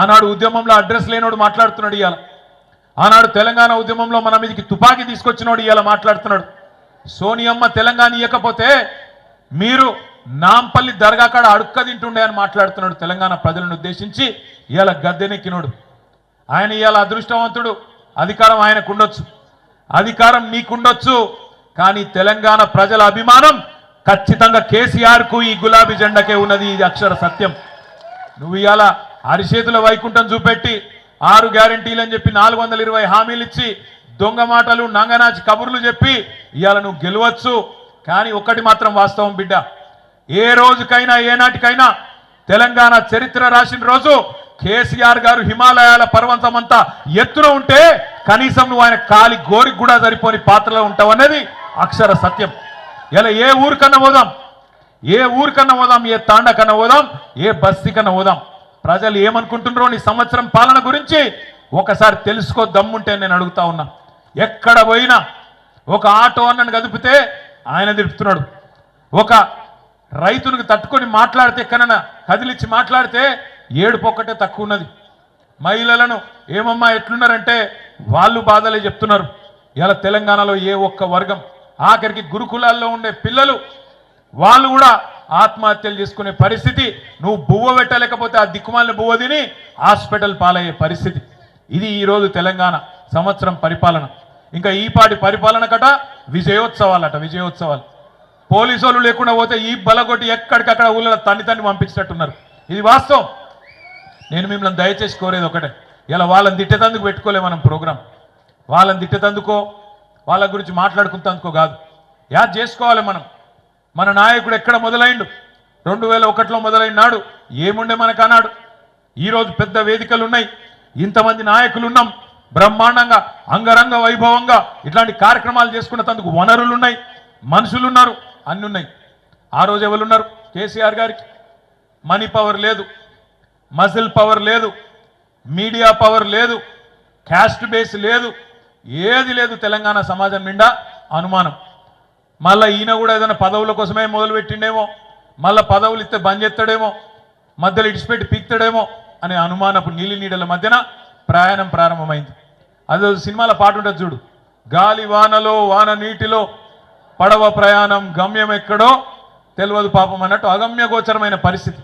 ఆనాడు ఉద్యమంలో అడ్రస్ లేనోడు మాట్లాడుతున్నాడు ఇవాళ ఆనాడు తెలంగాణ ఉద్యమంలో మన మీదకి తుపాకీ తీసుకొచ్చినోడు ఇవాళ మాట్లాడుతున్నాడు. సోనియమ్మ తెలంగాణ ఇవ్వకపోతే మీరు నాంపల్లి దర్గా కాడ అడుక్క తింటుండే అని మాట్లాడుతున్నాడు తెలంగాణ ప్రజలను ఉద్దేశించి ఇవాళ గద్దెనెక్కినోడు. ఆయన ఇవాళ అదృష్టవంతుడు. అధికారం ఆయనకు ఉండొచ్చు. అధికారం నీకుండొచ్చు కానీ తెలంగాణ ప్రజల అభిమానం ఖచ్చితంగా కేసీఆర్కు ఈ గులాబీ జెండాకే ఉన్నది. ఇది అక్షర సత్యం. నువ్వు ఇవాళ అరిచేతుల వైకుంఠం చూపెట్టి ఆరు గ్యారంటీలు అని చెప్పి నాలుగు వందల ఇరవై హామీలు ఇచ్చి దొంగ మాటలు నంగనాచి కబుర్లు చెప్పి ఇవాళ నువ్వు గెలవచ్చు. కానీ ఒక్కటి మాత్రం వాస్తవం బిడ్డ. ఏ రోజుకైనా ఏనాటికైనా తెలంగాణ చరిత్ర రాసిన రోజు కేసీఆర్ గారు హిమాలయాల పర్వతమంతా ఎత్తున ఉంటే కనీసం నువ్వు ఆయన కాలి గోరికి కూడా సరిపోని పాత్రలో ఉంటావు అనేది అక్షర సత్యం. ఇలా ఏ ఊరికన్నా పోదాం ఏ ఊరికన్నా పోదాం ఏ తాండ కన్నా పోదాం ఏ బస్తీ కన్నా పోదాం. ప్రజలు ఏమనుకుంటున్నారో నీ సంవత్సరం పాలన గురించి ఒకసారి తెలుసుకో దమ్ముంటే నేను అడుగుతా ఉన్నా. ఎక్కడ పోయినా ఒక ఆటో అన్నను కదిపితే ఆయన తిప్పుతున్నాడు ఒక రైతునికి తట్టుకొని మాట్లాడితే ఎక్కడన్నా కదిలిచ్చి మాట్లాడితే ఏడుపు ఒక్కటే తక్కువ ఉన్నది మహిళలను ఏమమ్మా ఎట్లున్నారంటే వాళ్ళు బాధలే చెప్తున్నారు. ఇలా తెలంగాణలో ఏ ఒక్క వర్గం ఆఖరికి గురుకులాల్లో ఉండే పిల్లలు వాళ్ళు కూడా ఆత్మహత్యలు చేసుకునే పరిస్థితి నువ్వు బువ్వ పెట్టలేకపోతే ఆ దిక్కుమాలిన బువ్వ తిని హాస్పిటల్ పాలయ్యే పరిస్థితి. ఇది ఈరోజు తెలంగాణ సంవత్సరం పరిపాలన. ఇంకా ఈపాటి పరిపాలన కట విజయోత్సవాలట విజయోత్సవాలు. పోలీసు వాళ్ళు లేకుండా పోతే ఈ బలగొట్టి ఎక్కడికక్కడ ఊళ్ళో తన్ని తన్ని పంపించినట్టున్నారు. ఇది వాస్తవం. నేను మిమ్మల్ని దయచేసి కోరేది ఒకటే. ఇలా వాళ్ళని తిట్టేతందుకు పెట్టుకోలే మనం ప్రోగ్రాం. వాళ్ళని తిట్టేతందుకో వాళ్ళ గురించి మాట్లాడుకుంటందుకో కాదు. యాద్ చేసుకోవాలి మనం. మన నాయకుడు ఎక్కడ మొదలైండు? రెండు వేల ఒకటిలో మొదలైనాడు. ఏముండే మనకు అన్నాడు ఈరోజు పెద్ద వేదికలు ఉన్నాయి ఇంతమంది నాయకులు ఉన్నాం బ్రహ్మాండంగా అంగరంగ వైభవంగా ఇట్లాంటి కార్యక్రమాలు చేసుకున్న తందుకు వనరులు ఉన్నాయి మనుషులు ఉన్నారు అన్ని ఉన్నాయి ఆ రోజు ఎవరున్నారు? కేసీఆర్ గారికి. మనీ పవర్ లేదు. మజిల్ పవర్ లేదు. మీడియా పవర్ లేదు. క్యాస్ట్ బేస్ లేదు. ఏది లేదు తెలంగాణ సమాజం నిండా అనుమానం. మళ్ళీ ఈయన కూడా ఏదైనా పదవుల కోసమే మొదలుపెట్టిండేమో మళ్ళీ పదవులు ఇస్తే బంద్ చేస్తాడేమో మధ్యలో ఇడిచిపెట్టి పీక్తాడేమో అనే అనుమానపు నీలి నీడల మధ్యన ప్రయాణం ప్రారంభమైంది. అదే సినిమాల పాట ఉంటుంది చూడు గాలి వానలో వాన నీటిలో పడవ ప్రయాణం గమ్యం ఎక్కడో తెలియదు పాపం అన్నట్టు అగమ్యగోచరమైన పరిస్థితి.